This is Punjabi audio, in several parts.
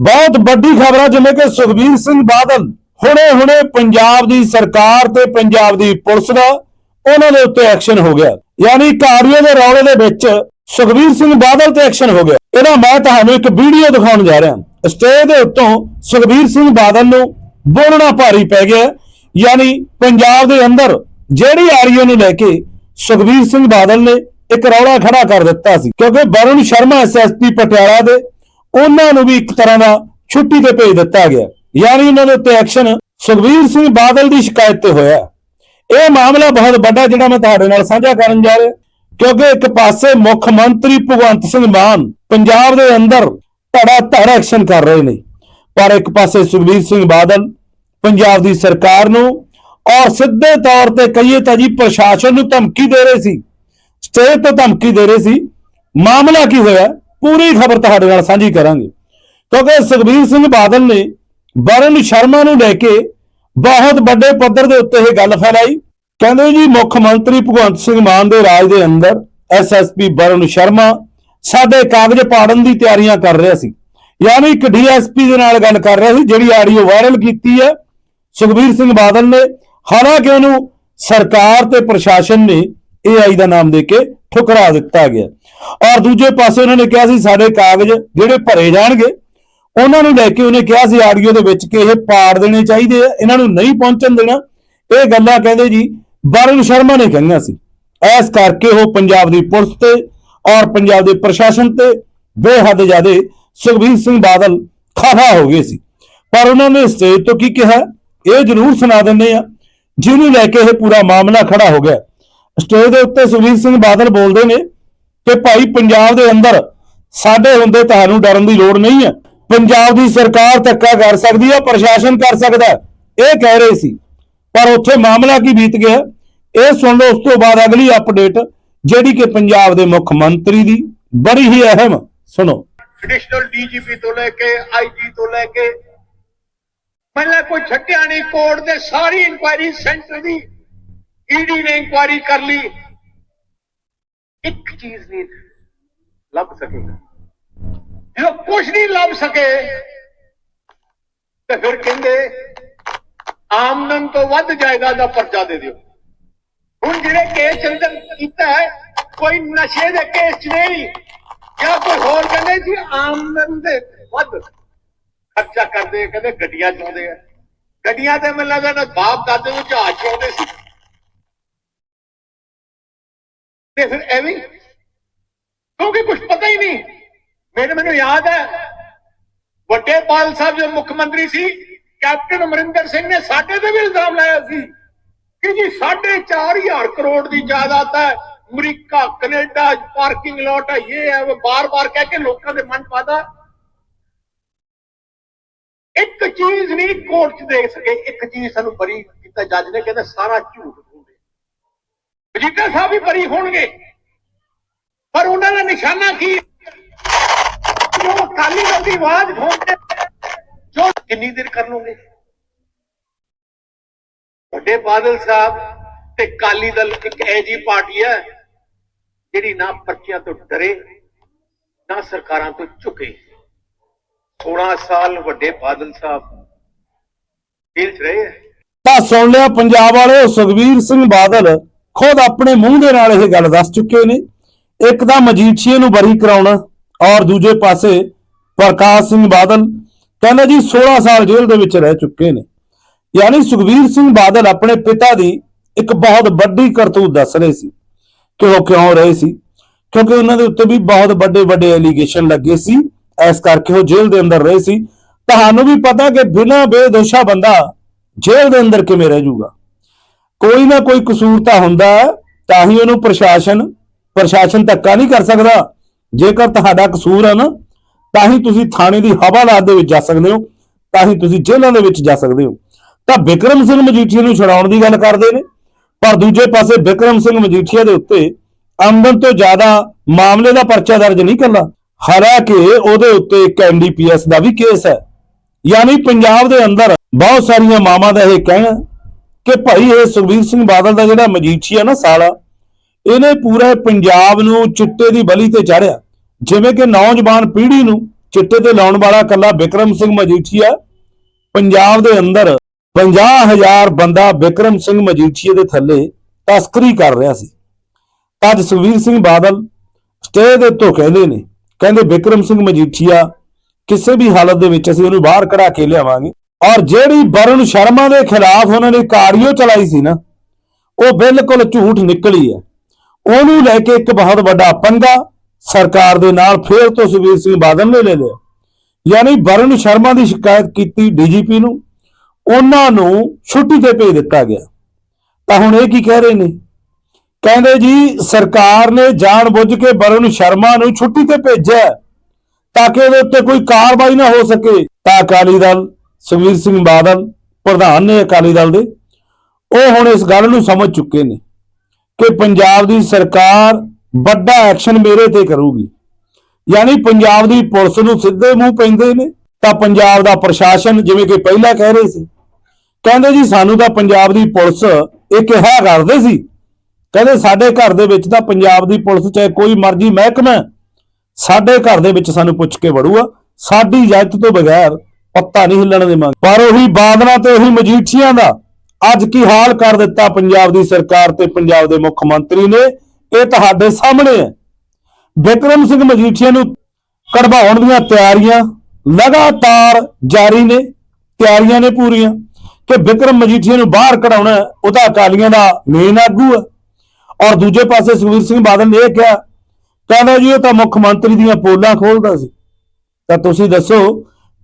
ਬਹੁਤ ਵੱਡੀ ਖਬਰ ਆ ਜਿਵੇਂ ਕਿ ਸੁਖਬੀਰ ਸਿੰਘ ਬਾਦਲ ਹੁਣੇ-ਹੁਣੇ ਪੰਜਾਬ ਦੀ ਸਰਕਾਰ ਤੇ ਪੰਜਾਬ ਦੀ ਪੁਲਿਸ ਦਾ ਉਹਨਾਂ ਦੇ ਉੱਤੇ ਐਕਸ਼ਨ ਹੋ ਗਿਆ। ਯਾਨੀ ਕਾਰੀਓ ਦੇ ਰੌਲੇ ਦੇ ਵਿੱਚ ਸੁਖਬੀਰ ਸਿੰਘ ਬਾਦਲ ਤੇ ਐਕਸ਼ਨ ਹੋ ਗਿਆ। ਇਹਦਾ ਮੈਂ ਤੁਹਾਨੂੰ ਇੱਕ ਵੀਡੀਓ ਦਿਖਾਉਣ ਜਾ ਰਿਹਾ। ਸਟੇਜ ਦੇ ਉੱਤੋਂ ਸੁਖਬੀਰ ਸਿੰਘ ਬਾਦਲ ਨੂੰ ਬੋਲਣਾ ਭਾਰੀ ਪੈ ਗਿਆ। ਯਾਨੀ ਪੰਜਾਬ ਦੇ ਅੰਦਰ ਜਿਹੜੀ ਆਰੀਓ ਨੂੰ ਲੈ ਕੇ ਸੁਖਬੀਰ ਸਿੰਘ ਬਾਦਲ ਨੇ ਇੱਕ ਰੌਲਾ ਖੜਾ ਕਰ ਦਿੱਤਾ ਸੀ। ਕਿਉਂਕਿ ਵਰੁਣ ਸ਼ਰਮਾ ਐਸਐਸਪੀ ਪਟਿਆਲਾ ਦੇ ਉਹਨਾਂ ਨੂੰ ਵੀ ਇੱਕ ਤਰ੍ਹਾਂ ਦਾ ਛੁੱਟੀ ਤੇ ਭੇਜ ਦਿੱਤਾ ਗਿਆ। ਯਾਨੀ ਉਹਨਾਂ ਦੇ ਉੱਤੇ ਐਕਸ਼ਨ ਸੁਖਬੀਰ ਸਿੰਘ ਬਾਦਲ ਦੀ ਸ਼ਿਕਾਇਤ ਤੇ ਹੋਇਆ। ਇਹ ਮਾਮਲਾ ਬਹੁਤ ਵੱਡਾ ਜਿਹੜਾ ਮੈਂ ਤੁਹਾਡੇ ਨਾਲ ਸਾਂਝਾ ਕਰਨ ਜਾ ਰਿਹਾ, ਕਿਉਂਕਿ ਇੱਕ ਪਾਸੇ ਮੁੱਖ ਮੰਤਰੀ ਭਗਵੰਤ ਸਿੰਘ ਮਾਨ ਪੰਜਾਬ ਦੇ ਅੰਦਰ ਧੜਾ ਧੜ ਐਕਸ਼ਨ ਕਰ ਰਹੇ ਨੇ। ਪਰ ਇੱਕ ਪਾਸੇ ਸੁਖਬੀਰ ਸਿੰਘ ਬਾਦਲ ਪੰਜਾਬ ਦੀ ਸਰਕਾਰ ਨੂੰ ਔਰ ਸਿੱਧੇ ਤੌਰ ਤੇ ਕਹੀਏ ਤਾਂ ਜੀ ਪ੍ਰਸ਼ਾਸਨ ਨੂੰ ਧਮਕੀ ਦੇ ਰਹੇ ਸੀ। ਸਟੇਜ ਤੋਂ ਧਮਕੀ ਦੇ ਰਹੇ ਸੀ। ਮਾਮਲਾ ਕੀ ਹੋਇਆ? ਪੂਰੀ ਖਬਰ ਤੁਹਾਡੇ ਨਾਲ ਸਾਂਝੀ ਕਰਾਂਗੇ। ਕਿਉਂਕਿ ਸੁਖਬੀਰ ਸਿੰਘ ਬਾਦਲ ਨੇ ਵਰਨ ਸ਼ਰਮਾ ਨੂੰ ਲੈ ਕੇ ਬਹੁਤ ਵੱਡੇ ਪੱਧਰ ਦੇ ਉੱਤੇ ਇਹ ਗੱਲ ਫੈਲਾਈ। ਕਹਿੰਦੇ ਜੀ, ਮੁੱਖ ਮੰਤਰੀ ਭਗਵੰਤ ਸਿੰਘ ਮਾਨ ਦੇ ਰਾਜ ਦੇ ਅੰਦਰ ਐਸਐਸਪੀ ਵਰਨ ਸ਼ਰਮਾ ਸਾਡੇ ਕਾਗਜ਼ ਪਾੜਨ ਦੀ ਤਿਆਰੀਆਂ ਕਰ ਰਿਹਾ ਸੀ। ਯਾਨੀ ਇੱਕ ਡੀਐਸਪੀ ਦੇ ਨਾਲ ਗੱਲ ਕਰ ਰਿਹਾ ਸੀ, ਜਿਹੜੀ ਆਡੀਓ ਵਾਇਰਲ ਕੀਤੀ ਹੈ। ਸੁਖਬੀਰ ਸਿੰਘ ਬਾਦਲ ਨੇ ਹਾਲਾਂਕਿ ਉਹਨੂੰ ਸਰਕਾਰ ਤੇ ਪ੍ਰਸ਼ਾਸਨ ਨੇ ਏਆਈ ਦਾ ਨਾਮ ਦੇ ਕੇ ਠੁਕਰਾ ਦਿੱਤਾ ਗਿਆ। ਔਰ ਦੂਜੇ ਪਾਸੇ ਉਹਨਾਂ ਨੇ ਕਿਹਾ ਸੀ, ਸਾਡੇ ਕਾਗਜ਼ ਜਿਹੜੇ ਭਰੇ ਜਾਣਗੇ, ਉਹਨਾਂ ਨੂੰ ਲੈ ਕੇ ਉਹਨੇ ਕਿਹਾ ਸੀ ਆਡੀਓ ਦੇ ਵਿੱਚ ਕਿ ਇਹ ਪਾੜ ਦੇਣੇ ਚਾਹੀਦੇ ਆ, ਇਹਨਾਂ ਨੂੰ ਨਹੀਂ ਪਹੁੰਚਣ ਦੇਣਾ। ਇਹ ਗੱਲਾਂ ਕਹਿੰਦੇ ਜੀ, ਵਰੁਣ ਸ਼ਰਮਾ ਨੇ ਕਹੀਆਂ ਸੀ। ਐਸ ਕਰਕੇ ਉਹ ਪੰਜਾਬ ਦੀ ਪੁਲਿਸ ਤੇ ਔਰ ਪੰਜਾਬ ਦੇ ਪ੍ਰਸ਼ਾਸਨ ਤੇ ਬੇਹੱਦ ਜ਼ਿਆਦੇ ਸੁਖਬੀਰ ਸਿੰਘ ਬਾਦਲ ਖਫਾ ਹੋ ਗਏ ਸੀ। ਪਰ ਉਹਨਾਂ ਨੇ ਸਟੇਜ ਤੋਂ ਕੀ ਕਿਹਾ? ਇਹ ਜ਼ਰੂਰ ਸੁਣਾ ਦਿੰਦੇ ਆ, ਜਿਹਨੂੰ ਲੈ ਕੇ ਇਹ ਪੂਰਾ ਮਾਮਲਾ ਖੜਾ ਹੋ ਗਿਆ। ਸਟੇਜ ਦੇ ਉੱਤੇ ਸੁਖਬੀਰ ਸਿੰਘ ਬਾਦਲ ਬੋਲਦੇ ਨੇ ਕਿ ਭਾਈ ਪੰਜਾਬ ਦੇ ਅੰਦਰ ਸਾਡੇ ਹੁੰਦੇ ਤੁਹਾਨੂੰ ਡਰਨ ਦੀ ਲੋੜ ਨਹੀਂ ਹੈ। ਪੰਜਾਬ ਦੀ ਸਰਕਾਰ ਧੱਕਾ ਕਰ ਸਕਦੀ ਹੈ, ਪ੍ਰਸ਼ਾਸਨ ਕਰ ਸਕਦਾ ਇਹ ਕਹਿ ਰਹੇ ਸੀ। ਪਰ ਉੱਥੇ ਮਾਮਲਾ ਕੀ ਬੀਤ ਗਿਆ? ਇਹ ਸੁਣ ਲਓ, ਉਸ ਤੋਂ ਬਾਅਦ ਅਗਲੀ ਅਪਡੇਟ ਜਿਹੜੀ ਕਿ ਪੰਜਾਬ ਦੇ ਮੁੱਖ ਮੰਤਰੀ ਦੀ ਬੜੀ ਹੀ ਅਹਿਮ, ਸੁਣੋ। ਐਡੀਸ਼ਨਲ ਡੀਜੀਪੀ ਤੋਂ ਲੈ ਕੇ ਆਈਜੀ ਤੋਂ ਲੈ ਕੇ, ਪਹਿਲਾਂ ਕੋਈ ਛੱਡਿਆ ਨਹੀਂ, ਕੋਰਟ ਦੇ ਸਾਰੀ ਇਨਕੁਆਇਰੀ ਸੈਂਟਰ ਦੀ ਈਡੀ ਨੇ ਇਨਕੁਆਇਰੀ ਕਰ ਲਈ। ਇੱਕ ਚੀਜ਼ ਨਹੀਂ ਲੱਭ ਸਕੇਗਾ ਜਦੋਂ ਕੁਝ ਨਹੀਂ ਲੱਭ ਸਕੇ, ਤੇ ਫਿਰ ਕਹਿੰਦੇ, ਆਮਦਨ ਤੋਂ ਵੱਧ ਜਾਇਦਾਦ ਦਾ ਪਰਚਾ ਦੇ ਦਿਓ। ਹੁਣ ਜਿਹੜੇ ਕੇਸ ਚੰਦਰ ਕੀਤਾ ਹੈ, ਕੋਈ ਨਸ਼ੇ ਦੇ ਕੇਸ ਚ ਨਹੀਂ। ਜਾਂ ਕੋਈ ਹੋਰ ਕਹਿੰਦੇ ਜੀ ਆਮਦਨ ਦੇ ਵੱਧ ਖਰਚਾ ਕਰਦੇ ਕਹਿੰਦੇ ਗੱਡੀਆਂ ਚਾਹੁੰਦੇ ਆ। ਗੱਡੀਆਂ ਤੇ ਮੈਨੂੰ ਲੱਗਦਾ ਬਾਪ ਦਾਦੇ ਨੂੰ ਜਹਾਜ਼ ਚਾਉਂਦੇ ਸੀ। ਤੇ ਫਿਰ ਐਵੇਂ ਕਿਉਂਕਿ ਕੁਝ ਪਤਾ ਹੀ ਨਹੀਂ। ਮੇਰੇ ਮੈਨੂੰ ਯਾਦ ਹੈ, ਵੱਡੇ ਪਾਲ ਸਾਹਿਬ ਜੋ ਮੁੱਖ ਮੰਤਰੀ ਸੀ, ਕੈਪਟਨ ਅਮਰਿੰਦਰ ਸਿੰਘ ਨੇ ਸਾਡੇ ਤੇ ਵੀ ਇਲਜ਼ਾਮ ਲਾਇਆ ਸੀ ਕਿ ਜੀ 4.5000 ਕਰੋੜ ਦੀ ਜਾਇਦਾਦ ਹੈ। ਅਮਰੀਕਾ, ਕੈਨੇਡਾ, ਪਾਰਕਿੰਗ ਲੋਟ ਹੈ, ਇਹ ਹੈ, ਉਹ ਬਾਰ-ਬਾਰ ਕਹਿ ਕੇ ਲੋਕਾਂ ਦੇ ਮਨ ਪਾਦਾ। ਇੱਕ ਚੀਜ਼ ਨਹੀਂ ਕੋਰਟ 'ਚ ਦੇਖ ਸਕੇ, ਇੱਕ ਚੀਜ਼ ਸਾਨੂੰ ਬਰੀ ਕੀਤਾ, ਜੱਜ ਨੇ ਕਹਿੰਦਾ ਸਾਰਾ ਝੂਠ। ਵਜੀਦਾ ਸਾਹਿਬ ਵੀ ਬਰੀ ਹੋਣਗੇ। ਪਰ ਉਹਨਾਂ ਦਾ ਨਿਸ਼ਾਨਾ ਕੀ? ਜੋ ਅਕਾਲੀ ਦਲ ਦੀ ਆਵਾਜ਼ ਖੋਲਦੇ ਜੋ ਕਿੰਨੀ ਦੇਰ ਕਰ ਲਓਗੇ ਵੱਡੇ ਬਾਦਲ ਸਾਹਿਬ ਤੇ ਕਾਲੀ ਦਲ ਇੱਕ ਐਜੀ ਪਾਰਟੀ ਹੈ, ਜਿਹੜੀ ਨਾ ਪਰਚਿਆਂ ਤੋਂ ਡਰੇ, ਨਾ ਸਰਕਾਰਾਂ ਤੋਂ ਝੁਕੇ। 16 ਸਾਲ ਵੱਡੇ ਬਾਦਲ ਸਾਹਿਬ ਜੇਲ੍ਹ 'ਚ ਰਹੇ ਹੈ। ਤਾਂ ਸੁਣ ਲਿਆ ਪੰਜਾਬ ਵਾਲੇ ਸੁਖਬੀਰ ਸਿੰਘ ਬਾਦਲ। ਖੁਦ ਆਪਣੇ ਮੂੰਹ ਦੇ ਨਾਲ ਇਹ ਗੱਲ ਦੱਸ ਚੁੱਕੇ ਨੇ। ਇੱਕ ਤਾਂ ਮਜੀਠੀਏ ਨੂੰ ਬਰੀ ਕਰਾਉਣਾ ਔਰ ਦੂਜੇ ਪਾਸੇ ਪ੍ਰਕਾਸ਼ ਸਿੰਘ ਬਾਦਲ ਕਹਿੰਦਾ ਜੀ 16 ਸਾਲ ਜੇਲ੍ਹ ਦੇ ਵਿੱਚ ਰਹਿ ਚੁੱਕੇ ਨੇ। ਯਾਨੀ ਸੁਖਬੀਰ ਸਿੰਘ ਬਾਦਲ ਆਪਣੇ ਪਿਤਾ ਦੀ ਇੱਕ ਬਹੁਤ ਵੱਡੀ ਕਰਤੂਤ ਦੱਸ ਰਹੇ ਸੀ ਕਿ ਉਹ ਕਿਉਂ ਰਹੇ ਸੀ, ਕਿਉਂਕਿ ਉਹਨਾਂ ਦੇ ਉੱਤੇ ਵੀ ਬਹੁਤ ਵੱਡੇ ਵੱਡੇ ਐਲੀਗੇਸ਼ਨ ਲੱਗੇ ਸੀ। ਇਸ ਕਰਕੇ ਉਹ ਜੇਲ੍ਹ ਦੇ ਅੰਦਰ ਰਹੇ ਸੀ। ਤੁਹਾਨੂੰ ਵੀ ਪਤਾ ਕਿ ਬਿਨਾਂ ਬੇਦੋਸ਼ਾ ਬੰਦਾ ਜੇਲ੍ਹ ਦੇ ਅੰਦਰ ਕਿਵੇਂ ਰਹਿ ਜਾਊਗਾ। ਕੋਈ ਨਾ ਕੋਈ ਕਸੂਰ ਤਾਂ ਹੁੰਦਾ ਹੈ, ਤਾਂ ਹੀ ਉਹਨੂੰ ਪ੍ਰਸ਼ਾਸਨ ਪ੍ਰਸ਼ਾਸਨ ਧੱਕਾ ਨਹੀਂ ਕਰ ਸਕਦਾ। ਜੇਕਰ ਤੁਹਾਡਾ ਕਸੂਰ ਹੈ ਨਾ ਤਾਂ ਹੀ ਤੁਸੀਂ ਥਾਣੇ ਦੀ ਹਵਾਲਾਤ ਦੇ ਵਿੱਚ ਜਾ ਸਕਦੇ ਹੋ ਤਾਂ ਹੀ ਤੁਸੀਂ ਜੇਲ੍ਹਾਂ ਦੇ ਵਿੱਚ ਜਾ ਸਕਦੇ ਹੋ। ਤਾਂ ਬਿਕਰਮ ਸਿੰਘ ਮਜੀਠੀਆ ਨੂੰ ਛਡਾਉਣ ਦੀ ਗੱਲ ਕਰਦੇ ਨੇ ਪਰ ਦੂਜੇ ਪਾਸੇ ਬਿਕਰਮ ਸਿੰਘ ਮਜੀਠੀਆ ਦੇ ਉੱਤੇ ਆਮਦਨ ਤੋਂ ਜ਼ਿਆਦਾ ਮਾਮਲੇ ਦਾ ਪਰਚਾ ਦਰਜ ਨਹੀਂ ਕਰਨਾ। ਹਾਲਾਂਕਿ ਉਹਦੇ ਉੱਤੇ ਇੱਕ ਐਨਡੀਪੀਐਸ ਦਾ ਵੀ ਕੇਸ ਹੈ। ਯਾਨੀ ਪੰਜਾਬ ਦੇ ਅੰਦਰ ਬਹੁਤ ਸਾਰੀਆਂ ਮਾਵਾਂ ਦਾ ਇਹ ਕਹਿਣਾ ਕਿ ਭਾਈ ਇਹ ਸੁਖਬੀਰ ਸਿੰਘ ਬਾਦਲ ਦਾ ਜਿਹੜਾ ਮਜੀਠੀਆ ਨਾ ਸਾਲਾ, ਇਹਨੇ ਪੂਰੇ ਪੰਜਾਬ ਨੂੰ ਚਿੱਟੇ ਦੀ ਬਲੀ ਤੇ ਚਾੜਿਆ। ਜਿਵੇਂ ਕਿ ਨੌਜਵਾਨ ਪੀੜ੍ਹੀ ਨੂੰ ਚਿੱਟੇ ਤੇ ਲਾਉਣ ਵਾਲਾ ਕੱਲਾ ਵਿਕਰਮ ਸਿੰਘ ਮਜੀਠੀਆ ਪੰਜਾਬ ਦੇ ਅੰਦਰ 50000 ਬੰਦਾ ਵਿਕਰਮ ਸਿੰਘ ਮਜੀਠੀਏ ਦੇ ਥੱਲੇ ਤਸਕਰੀ ਕਰ ਰਿਹਾ ਸੀ। ਤਾਂ ਅੱਜ ਸੁਖਬੀਰ ਸਿੰਘ ਬਾਦਲ ਸਟੇ ਦੇ ਤੋਂ ਕਹਿੰਦੇ ਨੇ, ਕਹਿੰਦੇ ਵਿਕਰਮ ਸਿੰਘ ਮਜੀਠੀਆ ਕਿਸੇ ਵੀ ਹਾਲਤ ਦੇ ਵਿੱਚ ਅਸੀਂ ਉਹਨੂੰ ਬਾਹਰ ਕਢਾ ਕੇ ਲਿਆਵਾਂਗੇ। ਔਰ ਜਿਹੜੀ ਵਰੁਣ ਸ਼ਰਮਾ ਦੇ ਖਿਲਾਫ ਉਹਨਾਂ ਨੇ ਕਾਰਡੀਓ ਚਲਾਈ ਸੀ ਨਾ, ਉਹ ਬਿਲਕੁਲ ਝੂਠ ਨਿਕਲੀ ਹੈ। ਉਹਨੂੰ ਲੈ ਕੇ ਇੱਕ ਬਹੁਤ ਵੱਡਾ ਪੰਗਾ ਸਰਕਾਰ ਦੇ ਨਾਲ ਫੇਰ ਤੋਂ ਸੁਖਬੀਰ ਸਿੰਘ ਬਾਦਲ ਨੇ ਲੈ ਲਿਆ। ਯਾਨੀ ਵਰੁਣ ਸ਼ਰਮਾ ਦੀ ਸ਼ਿਕਾਇਤ ਕੀਤੀ ਡੀਜੀਪੀ ਨੂੰ, ਉਹਨਾਂ ਨੂੰ ਛੁੱਟੀ ਤੇ ਭੇਜ ਦਿੱਤਾ ਗਿਆ। ਤਾਂ ਹੁਣ ਇਹ ਕੀ ਕਹਿ ਰਹੇ ਨੇ? ਕਹਿੰਦੇ ਜੀ, ਸਰਕਾਰ ਨੇ ਜਾਣਬੁੱਝ ਕੇ ਵਰੁਣ ਸ਼ਰਮਾ ਨੂੰ ਛੁੱਟੀ ਤੇ ਭੇਜਿਆ ਤਾਂ ਕਿ ਉਹਦੇ ਉੱਤੇ ਕੋਈ ਕਾਰਵਾਈ ਨਾ ਹੋ ਸਕੇ। ਤਾਂ ਅਕਾਲੀ ਦਲ ਸੁਖਬੀਰ ਸਿੰਘ ਬਾਦਲ, ਪ੍ਰਧਾਨ ਨੇ ਅਕਾਲੀ ਦਲ ਦੇ, ਉਹ ਹੁਣ ਇਸ ਗੱਲ ਨੂੰ ਸਮਝ ਚੁੱਕੇ ਨੇ ਕਿ ਪੰਜਾਬ ਦੀ ਸਰਕਾਰ ਵੱਡਾ ਐਕਸ਼ਨ ਮੇਰੇ ਤੇ ਕਰੂਗੀ। ਯਾਨੀ ਪੰਜਾਬ ਦੀ ਪੁਲਿਸ ਨੂੰ ਸਿੱਧੇ ਮੂੰਹ ਪੈਂਦੇ ਨੇ, ਤਾਂ ਪੰਜਾਬ ਦਾ ਪ੍ਰਸ਼ਾਸਨ ਜਿਵੇਂ ਕਿ ਪਹਿਲਾਂ ਕਹਿ ਰਹੇ ਸੀ। ਕਹਿੰਦੇ ਜੀ, ਸਾਨੂੰ ਤਾਂ ਪੰਜਾਬ ਦੀ ਪੁਲਿਸ ਇਹ ਕਿਹਾ ਕਰਦੇ ਸੀ। ਕਹਿੰਦੇ ਸਾਡੇ ਘਰ ਦੇ ਵਿੱਚ ਤਾਂ ਪੰਜਾਬ ਦੀ ਪੁਲਿਸ ਚਾਹੇ ਕੋਈ ਮਰਜ਼ੀ ਮਹਿਕਮਾ ਸਾਡੇ ਘਰ ਦੇ ਵਿੱਚ ਸਾਨੂੰ ਪੁੱਛ ਕੇ ਵੜੂਗਾ। ਸਾਡੀ ਇਜਾਜ਼ਤ ਤੋਂ ਬਗੈਰ ਪੱਤਾ ਨਹੀਂ ਹਿੱਲਣ ਦੇਵਾਂਗੇ। ਪਰ ਉਹੀ ਬਾਦਲਾਂ ਤੇ ਉਹੀ ਮਜੀਠੀਆਂ ਦਾ ਅੱਜ ਕੀ ਹਾਲ ਕਰ ਦਿੱਤਾ ਪੰਜਾਬ ਦੀ ਸਰਕਾਰ ਤੇ ਪੰਜਾਬ ਦੇ ਮੁੱਖ ਮੰਤਰੀ ਨੇ ਇਹ ਤੁਹਾਡੇ ਸਾਹਮਣੇ ਹੈ। ਵਿਕਰਮ ਸਿੰਘ ਮਜੀਠੀਆ ਨੂੰ ਕਢਵਾਉਣ ਦੀਆਂ ਤਿਆਰੀਆਂ ਲਗਾਤਾਰ ਜਾਰੀ ਨੇ ਤਿਆਰੀਆਂ ਨੇ ਪੂਰੀਆਂ। ਕਿ ਵਿਕਰਮ ਮਜੀਠੀਆ ਨੂੰ ਬਾਹਰ ਕਢਾਉਣਾ ਹੈ, ਉਹਦਾ ਅਕਾਲੀਆਂ ਦਾ ਮੇਨ ਆਗੂ ਹੈ। ਔਰ ਦੂਜੇ ਪਾਸੇ ਸੁਖਬੀਰ ਸਿੰਘ ਬਾਦਲ ਨੇ ਇਹ ਕਿਹਾ ਕਹਿੰਦਾ ਜੀ ਉਹ ਤਾਂ ਮੁੱਖ ਮੰਤਰੀ ਦੀਆਂ ਪੋਲਾਂ ਖੋਲਦਾ ਸੀ। ਤਾਂ ਤੁਸੀਂ ਦੱਸੋ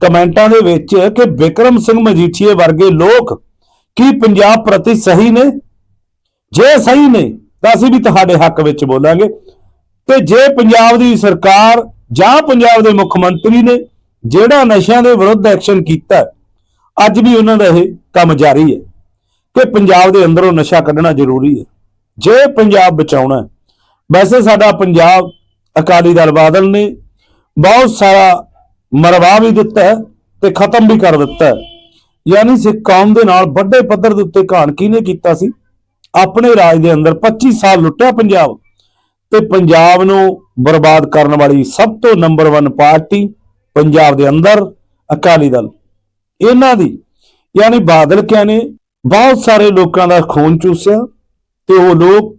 ਕਮੈਂਟਾਂ ਦੇ ਵਿੱਚ ਕਿ ਵਿਕਰਮ ਸਿੰਘ ਮਜੀਠੀਏ ਵਰਗੇ ਲੋਕ ਕੀ ਪੰਜਾਬ ਪ੍ਰਤੀ ਸਹੀ ਨੇ? ਜੇ ਸਹੀ ਨੇ, ਤਾਂ ਅਸੀਂ ਵੀ ਤੁਹਾਡੇ ਹੱਕ ਵਿੱਚ ਬੋਲਾਂਗੇ। ਤੇ ਜੇ ਪੰਜਾਬ ਦੀ ਸਰਕਾਰ ਜਾਂ ਪੰਜਾਬ ਦੇ ਮੁੱਖ ਮੰਤਰੀ ਨੇ ਜਿਹੜਾ ਨਸ਼ਿਆਂ ਦੇ ਵਿਰੁੱਧ ਐਕਸ਼ਨ ਕੀਤਾ, ਅੱਜ ਵੀ ਉਹਨਾਂ ਦਾ ਇਹ ਕੰਮ ਜਾਰੀ ਹੈ ਕਿ ਪੰਜਾਬ ਦੇ ਅੰਦਰੋਂ ਨਸ਼ਾ ਕੱਢਣਾ ਜ਼ਰੂਰੀ ਹੈ। ਜੇ ਪੰਜਾਬ ਬਚਾਉਣਾ ਵੈਸੇ ਸਾਡਾ ਪੰਜਾਬ ਅਕਾਲੀ ਦਲ ਬਾਦਲ ਨੇ ਬਹੁਤ ਸਾਰਾ ਮਰਵਾ ਵੀ ਦਿੱਤਾ ਹੈ ਤੇ ਖਤਮ ਵੀ ਕਰ ਦਿੱਤਾ ਹੈ। ਯਾਨੀ ਸਿੱਖ ਕੌਮ ਦੇ ਨਾਲ ਵੱਡੇ ਪੱਧਰ ਦੇ ਉੱਤੇ ਘਾਣ ਕਿਹਨੇ ਕੀਤਾ ਸੀ? ਆਪਣੇ ਰਾਜ ਦੇ ਅੰਦਰ 25 ਸਾਲ ਲੁੱਟਿਆ ਪੰਜਾਬ ਤੇ ਪੰਜਾਬ ਨੂੰ ਬਰਬਾਦ ਕਰਨ ਵਾਲੀ ਸਭ ਤੋਂ ਨੰਬਰ 1 ਪਾਰਟੀ ਪੰਜਾਬ ਦੇ ਅੰਦਰ ਅਕਾਲੀ ਦਲ। ਇਹਨਾਂ ਦੀ, ਯਾਨੀ ਬਾਦਲ ਕਿਆ ਨੇ? ਬਹੁਤ ਸਾਰੇ ਲੋਕਾਂ ਦਾ ਖੂਨ ਚੂਸਿਆ ਤੇ ਉਹ ਲੋਕ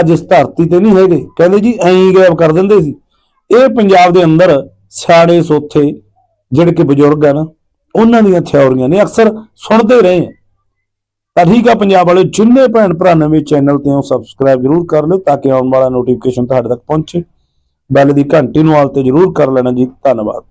ਅੱਜ ਇਸ ਧਰਤੀ ਤੇ ਨਹੀਂ ਹੈਗੇ। ਕਹਿੰਦੇ ਜੀ, ਐਂ ਹੀ ਗਾਇਬ ਕਰ ਦਿੰਦੇ ਸੀ। ਇਹ ਪੰਜਾਬ ਦੇ ਅੰਦਰ ਸਿਆਣੇ ਸੋਥੇ ਜਿਹੜੇ ਕਿ ਬਜ਼ੁਰਗ ਆ ਨਾ, ਉਹਨਾਂ ਦੀਆਂ ਥਿਉਰੀਆਂ ਨੇ ਅਕਸਰ ਸੁਣਦੇ ਰਹੇ ਆ। ਤਾਂ ਠੀਕ ਆ ਪੰਜਾਬ ਵਾਲੇ ਜਿੰਨੇ ਭੈਣ ਭਰਾ ਨਵੇਂ ਚੈਨਲ ਤੇ ਹੋ ਸਬਸਕ੍ਰਾਈਬ ਜਰੂਰ ਕਰ ਲਿਓ ਤਾਂ ਕਿ ਆਉਣ ਵਾਲਾ ਨੋਟੀਫਿਕੇਸ਼ਨ ਤੁਹਾਡੇ ਤੱਕ ਪਹੁੰਚੇ। ਬੈਲ ਦੀ ਘੰਟੀ ਨੂੰ ਆਲ ਤੇ ਜਰੂਰ ਕਰ ਲੈਣਾ ਜੀ। ਧੰਨਵਾਦ।